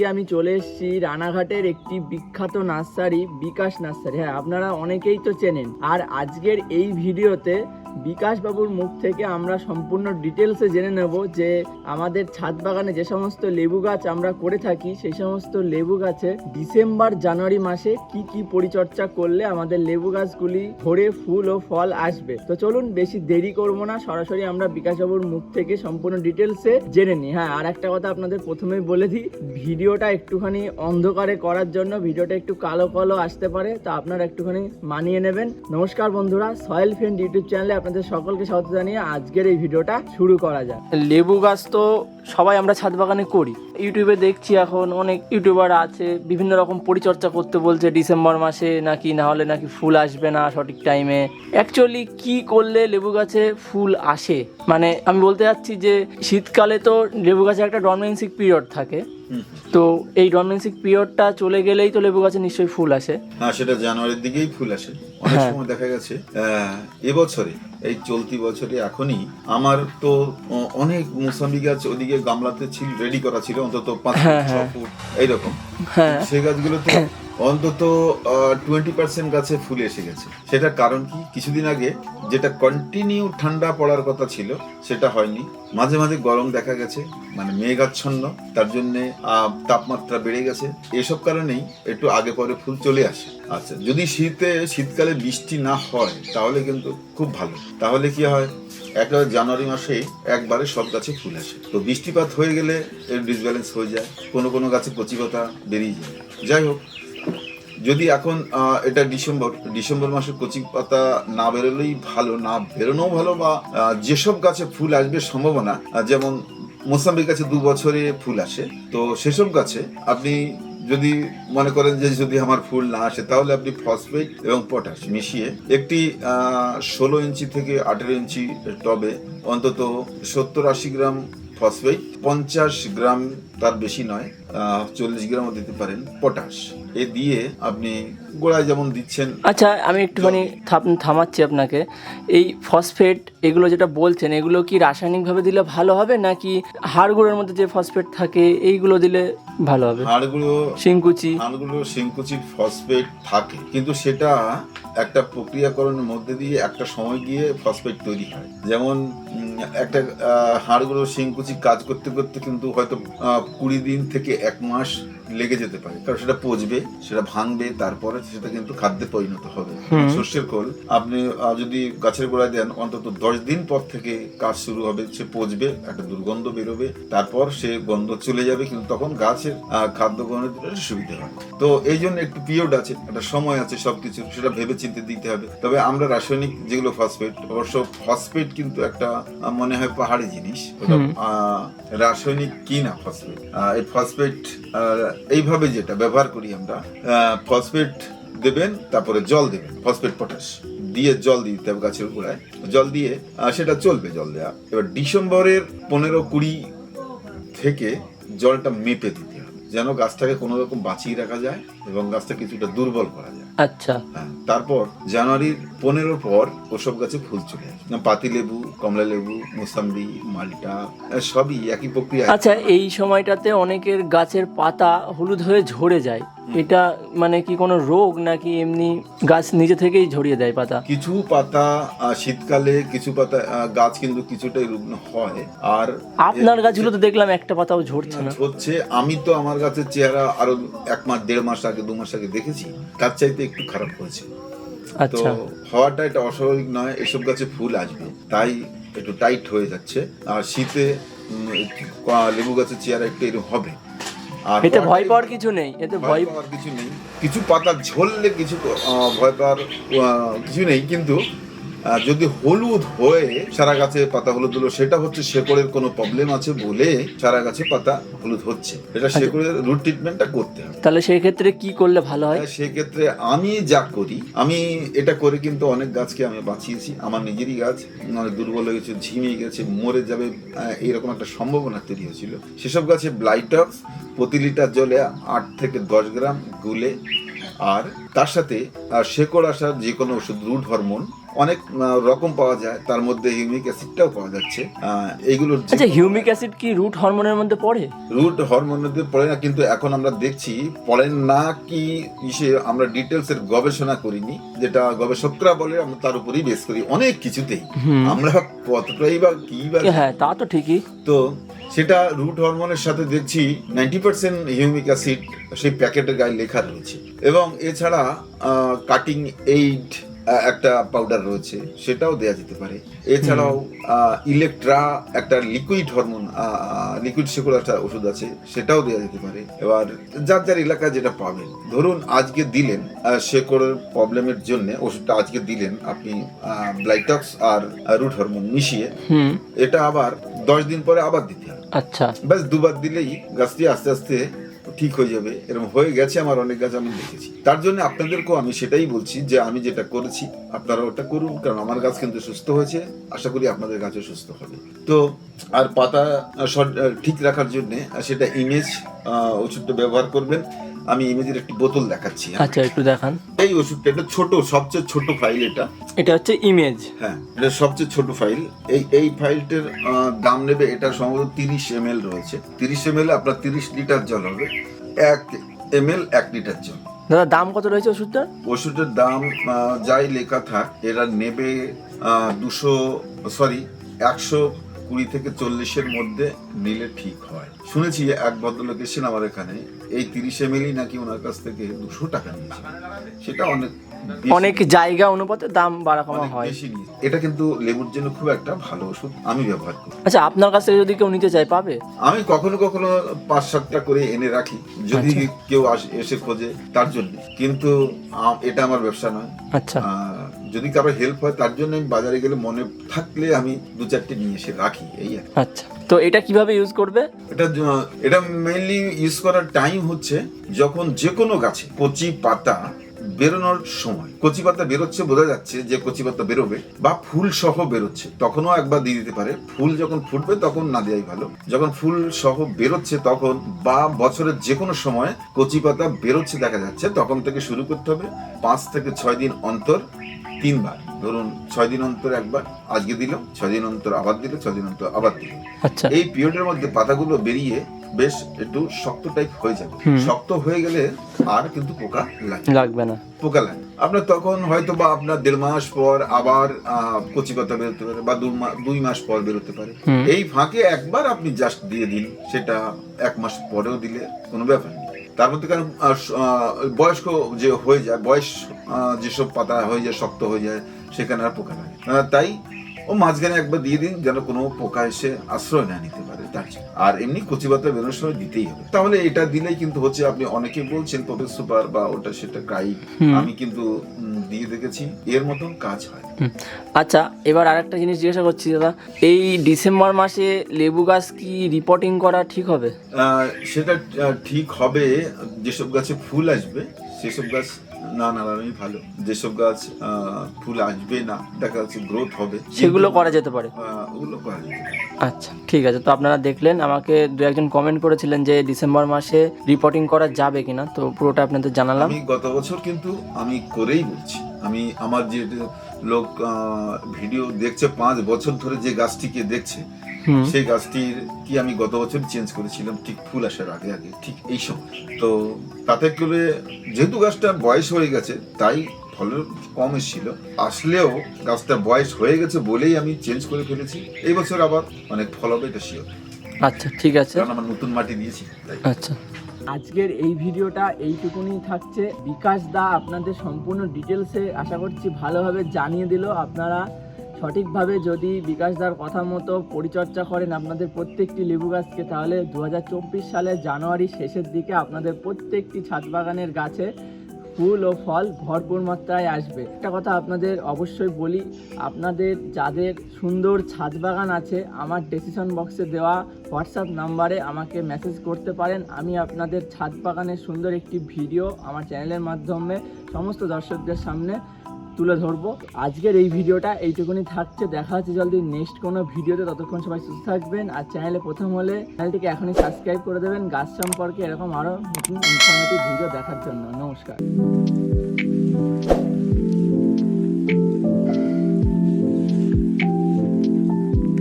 আজকে আমি চলে এসেছি রানাঘাটের একটি বিখ্যাত নার্সারি, বিকাশ নার্সারি। হ্যাঁ আপনারা অনেকেই তো চেনেন। আর আজকের এই ভিডিওতে বিকাশ বাবুর মুখ থেকে আমরা সম্পূর্ণ ডিটেলসে জেনে নেব যে আমাদের ছাদ বাগানে যে সমস্ত লেবু গাছ আমরা করে থাকি, সেই সমস্ত লেবু গাছে ডিসেম্বর, জানুয়ারি মাসে কি কি পরিচর্যা করলে আমাদের লেবু গাছগুলি ভরে ফুল ও ফল আসবে? তো চলুন বেশি দেরি করব না, সরাসরি আমরা বিকাশ বাবুর মুখ থেকে সম্পূর্ণ ডিটেলসে জেনে নিই। হ্যাঁ আর একটা কথা আপনাদের প্রথমেই বলে দিই, ভিডিওটা একটুখানি অন্ধকারে করার জন্য ভিডিওটা একটু কালো কালো আসতে পারে, তো আপনারা একটুখানি মানিয়ে নেবেন। নমস্কার বন্ধুরা, সয়েল ফ্রেন্ড ইউটিউব চ্যানেলে আপনাদের সকলকে স্বাগত জানিয়ে আজকের এই ভিডিওটা শুরু করা যাক। লেবু গাছ তো সবাই আমরা ছাদ বাগানে করি। ইউটিউবে দেখছি এখন অনেক ইউটিউবার আছে, বিভিন্ন রকম পরিচর্যা করতে বলছে ডিসেম্বর মাসে নাকি না হলে নাকি ফুল আসবে না সঠিক টাইমে অ্যাকচুয়ালি কি করলে লেবু গাছে ফুল আসে? মানে আমি বলতে চাচ্ছি যে, শীতকালে তো লেবু গাছে একটা ডরমেন্সিক পিরিয়ড থাকে। তো এই ডরমেন্সিক পিরিয়ডটা চলে গেলেই তো লেবু গাছে নিশ্চয়ই ফুল আসে হ্যাঁ সেটা জানুয়ারির দিকেই ফুল আসে অনেক হ্যাঁ। সময় দেখা গেছে এবছরে এই চলতি বছরে এখনই আমার তো অনেক মৌসুমি গাছ ওদিকে গামলাতে ছিল রেডি করা ছিল অন্তত পাঁচ ফুট, হ্যাঁ, ছ হ্যাঁ। ফুট এইরকম সেই গাছগুলো গাছগুলোতে অন্তত টোয়েন্টি পার্সেন্ট গাছে ফুল এসে গেছে। সেটার কারণ কি? কিছুদিন আগে যেটা কন্টিনিউ ঠান্ডা পড়ার কথা ছিল, সেটা হয়নি। মাঝে মাঝে গরম দেখা গেছে মানে মেঘাচ্ছন্ন, তার জন্য তাপমাত্রা বেড়ে গেছে। এসব কারণেই একটু আগে পরে ফুল চলে আসে। আচ্ছা যদি শীতে, শীতকালে বৃষ্টি না হয়, তাহলে কিন্তু খুব ভালো। তাহলে কি হয়? একেবারে জানুয়ারি মাসে একবারে সব গাছে ফুল আসে। তো বৃষ্টিপাত হয়ে গেলে এর ডিসব্যালেন্স হয়ে যায়। কোনো কোনো গাছে কচি পাতা বেরিয়ে যায়। যাই হোক যদি এখন এটা ডিসেম্বর ডিসেম্বর মাসে কচি পাতা না বেরোলেই ভালো, না বেরোনো ভালো বা যেসব গাছে ফুল আসবে সম্ভাবনা যেমন মোসাম্বির গাছে দু বছরে ফুল আসে, তো সেসব গাছে আপনি যদি মনে করেন যে যদি আমার ফুল না আসে, তাহলে আপনি ফসফেট এবং পটাশ মিশিয়ে একটি ষোলো ইঞ্চি থেকে আঠেরো ইঞ্চি টবে অন্তত সত্তর আশি গ্রাম ফসফেট, পঞ্চাশ গ্রাম তার বেশি নয় চল্লিশ গ্রামও দিতে পারেন পটাশ। এ দিয়ে আপনি গোড়ায় যেমন দিচ্ছেন আচ্ছা আমি একটুখানি থাম- থামাচ্ছি আপনাকে। এই ফসফেট এগুলো যেটা বলছেন এগুলো কি রাসায়নিকভাবে দিলে ভালো হবে নাকি হাড়গুঁড়োর মধ্যে যে ফসফেট থাকে এইগুলো দিলে ভালো হবে? হাড়গুলো শিংকুচি। হাড়গুলো সিংকুচির ফসফেট থাকে কিন্তু সেটা একটা প্রক্রিয়াকরণের মধ্যে দিয়ে একটা সময় গিয়ে ফসফেট তৈরি হয়। যেমন একটা হাড়গুলো সিংকুচি কাজ করতে করতে কিন্তু হয়তো কুড়ি দিন থেকে এক মাস লেগে যেতে পারে। কারণ সেটা পচবে সেটা ভাঙবে তারপরে সেটা কিন্তু খাদ্যে পরিণত হবে। সর্ষের খোল আপনি যদি গাছের গোড়ায় দেন অন্তত দশ দিন পর থেকে কাজ শুরু হবে সে পচবে একটা দুর্গন্ধ বেরোবে তারপর সে গন্ধ চলে যাবে কিন্তু তখন গাছের খাদ্য গ্রহণের জন্য সুবিধা হয় তো এই জন্য একটু পিরিয়ড আছে একটা সময় আছে সবকিছু সেটা ভেবে চিন্তে দিতে হবে। তবে আমরা রাসায়নিক যেগুলো ফসফেট অবশ্য ফসফেট কিন্তু একটা মনে হয় পাহাড়ি জিনিস রাসায়নিক কি না ফসফেট এই ফসফেট এইভাবে যেটা ব্যবহার করি আমরা ফসফেট দেবেন, তারপরে জল দেবেন ফসফেট পটাশ দিয়ে জল দিতে হবে গাছের গোড়ায়। জল দিয়ে সেটা চলবে জল দেওয়া এবার ডিসেম্বরের পনেরো কুড়ি থেকে জলটা মেপে দিতে হবে, যেন গাছটাকে কোনো রকম বাঁচিয়ে রাখা যায় এবং গাছটা কিছুটা দুর্বল করা যায়। আচ্ছা। হ্যাঁ, তারপর জানুয়ারির পনেরো পর ওসব গাছে ফুল চলে আসে। পাতি লেবু কমলা লেবু মোসাম্বি মালটা সবই একই প্রক্রিয়া আচ্ছা এই সময়টাতে অনেকের গাছের পাতা হলুদ হয়ে ঝরে যায়। এটা মানে কি কোনো রোগ নাকি এমনি গাছ নিজে থেকেই ঝরিয়ে দেয় পাতা? কিছু পাতা শীতকালে কিছু পাতা গাছ কিন্তু কিছুটাই রুগ্ন হয়। আর আপনার গাছগুলো তো দেখলাম একটা পাতাও ঝরছে না। হচ্ছে আমি তো আমার গাছের চেহারা আরও এক মাস দেড় মাস আগে দু মাস আগে দেখেছি। তার চাইতে একটু খারাপ হয়েছে। তো আচ্ছা হওয়াটা এটা অস্বাভাবিক নয় এসব গাছে ফুল আসবে। তাই একটু টাইট হয়ে যাচ্ছে। আর শীতে লেবু গাছের চেহারা একটু এরকম হবে। এতে ভয় পাওয়ার কিছু নেই এতে ভয় পাওয়ার কিছু নেই। কিছু পাতা ঝরলে কিছু ভয় পাওয়ার কিছু নেই কিন্তু যদি হলুদ হয়ে চারা গাছে পাতা হলুদ হলো সেটা হচ্ছে শেকড়ের কোনো প্রবলেম আছে বলে সারা গাছে পাতা হলুদ হচ্ছে। এটা শেকড়ের রুট ট্রিটমেন্টটা করতে হবে। তাহলে সেই ক্ষেত্রে কি করলে ভালো হয়? তাই সেক্ষেত্রে আমি যা করি আমি এটা করে কিন্তু অনেক গাছকে আমি বাঁচিয়েছি। আমার নিজেরই গাছ অনেক দুর্বল হয়ে গেছে ঝিমিয়ে গেছে মরে যাবে এরকম একটা সম্ভাবনা তৈরি হয়েছিল। সেসব গাছে ব্লাইটক্স প্রতি লিটার জলে আট থেকে দশ গ্রাম গুলে আর তার সাথে শেকড় আসার যে কোনো ওষুধ রুট হরমোন অনেক রকম পাওয়া যায়। তার মধ্যে হিউমিক অ্যাসিডটাও পাওয়া যাচ্ছে। আহ, এইগুলোর আচ্ছা হিউমিক অ্যাসিড কি রুট হরমোনের মধ্যে পড়ে? রুট হরমোনের মধ্যে পড়ে না কিন্তু এখন আমরা দেখছি পড়েন না কি ইসে আমরা ডিটেলস এর গবেষণা করিনি যেটা গবেষকরা বলে আমরা তার উপরেই বেস করি অনেক কিছুতেই। আমরা কতটাই বা কি বা হ্যাঁ তা তো ঠিকই। তো সেটা রুট হরমোনের সাথে দেখছি নাইনটি পার্সেন্ট হিউমিক অ্যাসিড সেই প্যাকেটের গায়ে লেখা রয়েছে। এবং এছাড়া কাটিং এইড একটা পাউডার রয়েছে সেটাও দেওয়া যেতে পারে। এছাড়াও ইলেকট্রা একটা লিকুইড হরমোন লিকুইড শেকড় একটা ওষুধ আছে সেটাও দেওয়া যেতে পারে। এবার যার যার এলাকায় যেটা পাবেন ধরুন আজকে দিলেন শেকড়ের প্রবলেমের জন্য ওষুধটা আজকে দিলেন আপনি ব্লাইটক্স আর রুট হরমোন মিশিয়ে এটা আবার দশ দিন পরে আবার দিতে হবে। আচ্ছা। ব্যাস দুবার দিলেই গাছটি আস্তে আস্তে ঠিক হয়ে যাবে। এরকম হয়ে গেছে আমার অনেক গাছ আমি দেখেছি। তার জন্য আপনাদেরকেও আমি সেটাই বলছি যে আমি যেটা করেছি আপনারা ওটা করুন, কারণ আমার গাছ কিন্তু সুস্থ হয়েছে। আশা করি আপনাদের গাছও সুস্থ হবে। তো, আর পাতা ঠিক রাখার জন্যে সেটা ইমেজ ওষুধটা ব্যবহার করবেন। আমি ইমেজের একটি বোতল দেখাচ্ছি আচ্ছা একটু দেখান। এই ওষুধটা এটা ছোট সবচেয়ে ছোট ফাইল এটা। এটা হচ্ছে ইমেজ হ্যাঁ এটা সবচেয়ে ছোট ফাইল এই এই ফাইলটার দাম নেবে এটা সম্ভবত তিরিশ এম রয়েছে। তিরিশ এম আপনার তিরিশ লিটার জল হবে। এক এম এক লিটার জল। দাদা দাম কত রয়েছে ওষুধটার? ওষুধের দাম যাই লেখা থাক এরা নেবে দুশো সরি একশো কুড়ি থেকে চল্লিশের মধ্যে নিলে ঠিক হয়। শুনেছি এক ভদ্রলোক এসেছেন আমার এখানে। এই তিরিশ এম নাকি ওনার কাছ থেকে দুশো টাকা নিয়েছে। সেটা অনেক অনেক জায়গা অনুপাতে দাম বাড়া কমা হয়। এটা কিন্তু লেবুর জন্য খুব একটা ভালো ওষুধ আমি ব্যবহার করি। আচ্ছা আপনার কাছ থেকে যদি কেউ নিতে চায় পাবে? আমি কখনো কখনো পাঁচ সাতটা করে এনে রাখি। যদি আচ্ছা। কেউ এসে খোঁজে তার জন্য। কিন্তু এটা আমার ব্যবসা নয়। আচ্ছা। যদি কারও হেল্প হয় তার জন্য আমি বাজারে গেলে মনে থাকলে আমি দু চারটে নিয়ে এসে রাখি। এই আচ্ছা। তো এটা কীভাবে ইউজ করবে? এটা এটা মেইনলি ইউজ করার টাইম হচ্ছে যখন যে কোনো গাছে কচি পাতা বেরোনোর সময়। কচি পাতা বেরোচ্ছে বোঝা যাচ্ছে যে কচি পাতা বেরোবে বা ফুল সহ বেরোচ্ছে। তখনও একবার দিয়ে দিতে পারে। ফুল যখন ফুটবে তখন না দেওয়াই ভালো। যখন ফুল সহ বেরোচ্ছে তখন বা বছরের যে কোনো সময় কচি পাতা বেরোচ্ছে দেখা যাচ্ছে তখন থেকে শুরু করতে হবে। পাঁচ থেকে ছয় দিন অন্তর তিনবার। ধরুন ছয় দিন অন্তর একবার আজকে দিল ছয় দিন অন্তর আবার দিল ছয় দিন অন্তর আবার দিল। আচ্ছা। এই পিরিয়ডের মধ্যে পাতাগুলো বেরিয়ে বেশ একটু শক্ত টাইপ হয়ে যাবে। শক্ত হয়ে গেলে আর কিন্তু পোকা লাগে লাগবে না। পোকা লাগে আপনার তখন হয়তো বা আপনার দেড় মাস পর আবার কচি পাতা বেরোতে পারে বা দুই মাস পর বেরোতে পারে। এই ফাঁকে একবার আপনি জাস্ট দিয়ে দিন সেটা এক মাস পরেও দিলে কোনো ব্যাপার নেই। তার মধ্যে কারণ বয়স্ক যে হয়ে যায়, বয়স যেসব পাতা হয়ে যায়, শক্ত হয়ে যায়, সেখানে আর পোকা লাগে তাই ও মাঝখানে একবার দিয়ে দিন যেন কোনো পোকা এসে আশ্রয় না নিতে পারে তার আর এমনি কচি পাতা বেরোনোর সময় দিতেই হবে। তাহলে এটা দিলেই কিন্তু হচ্ছে আপনি অনেকে বলছেন প্রফেসর সুপার বা ওটা সেটা হুম। আমি কিন্তু দিয়ে দেখেছি এর মতন কাজ হয়। আচ্ছা এবার আরেকটা জিনিস জিজ্ঞাসা করছি দাদা এই ডিসেম্বর মাসে লেবু গাছ কি রিপোর্টিং করা ঠিক হবে? সেটা ঠিক হবে যেসব গাছে ফুল আসবে সেসব গাছ না নাড়ানোই ভালো। যেসব গাছ ফুল আসবে না দেখা যাচ্ছে গ্রোথ হবে। সেগুলো করা যেতে পারে? ওগুলো করা যেতে পারে। আচ্ছা ঠিক আছে। তো আপনারা দেখলেন আমাকে দু একজন কমেন্ট করেছিলেন যে ডিসেম্বর মাসে রিপোর্টিং করা যাবে কিনা। তো পুরোটা আপনাদের জানালাম। আমি গত বছর কিন্তু আমি করেই বলছি। আমি আমার যে লোক ভিডিও দেখছে পাঁচ বছর ধরে যে গাছটিকে দেখছে সেই গাছটির কি আমি গত বছর চেঞ্জ করেছিলাম ঠিক ফুল আসার আগে আগে ঠিক এই সময়। তো তাতে করে যেহেতু গাছটা বয়স হয়ে গেছে তাই ফলের কম এসেছিল। আসলেও গাছটা বয়স হয়ে গেছে বলেই আমি চেঞ্জ করে ফেলেছি। এই বছর আবার অনেক ফল হবে এটা শিওর আচ্ছা ঠিক আছে। কারণ আমার নতুন মাটি দিয়েছি তাই। আচ্ছা। আজকের এই ভিডিওটা এইটুকুনি থাকছে। বিকাশ দা আপনাদের সম্পূর্ণ ডিটেলসে আশা করছি ভালোভাবে জানিয়ে দিল। আপনারা সঠিকভাবে যদি বিকাশ দার কথা মতো পরিচর্যা করেন আপনাদের প্রত্যেকটি লেবু গাছকে, তাহলে দু সালের জানুয়ারি শেষের দিকে আপনাদের প্রত্যেকটি ছাদ বাগানের গাছে ফুল ও ফল ভরপুর মাত্রায় আসবে। একটা কথা আপনাদের অবশ্যই বলি, আপনাদের যাদের সুন্দর ছাদ বাগান আছে, আমার ডেসিশন বক্সে দেওয়া হোয়াটসঅ্যাপ নাম্বারে আমাকে মেসেজ করতে পারেন। আমি আপনাদের ছাদ বাগানের সুন্দর একটি ভিডিও আমার চ্যানেলের মাধ্যমে সমস্ত দর্শকদের সামনে তুলে ধরবো। আজকের এই ভিডিওটা এইটুকুনি থাকছে। দেখা হচ্ছে জলদি নেক্সট কোনো ভিডিওতে। ততক্ষণ সবাই সুস্থ থাকবেন আর চ্যানেলে প্রথম হলে চ্যানেলটিকে এখনই সাবস্ক্রাইব করে দেবেন গাছ সম্পর্কে এরকম আরও নতুন ইনফরমেটিভ ভিডিও দেখার জন্য। নমস্কার।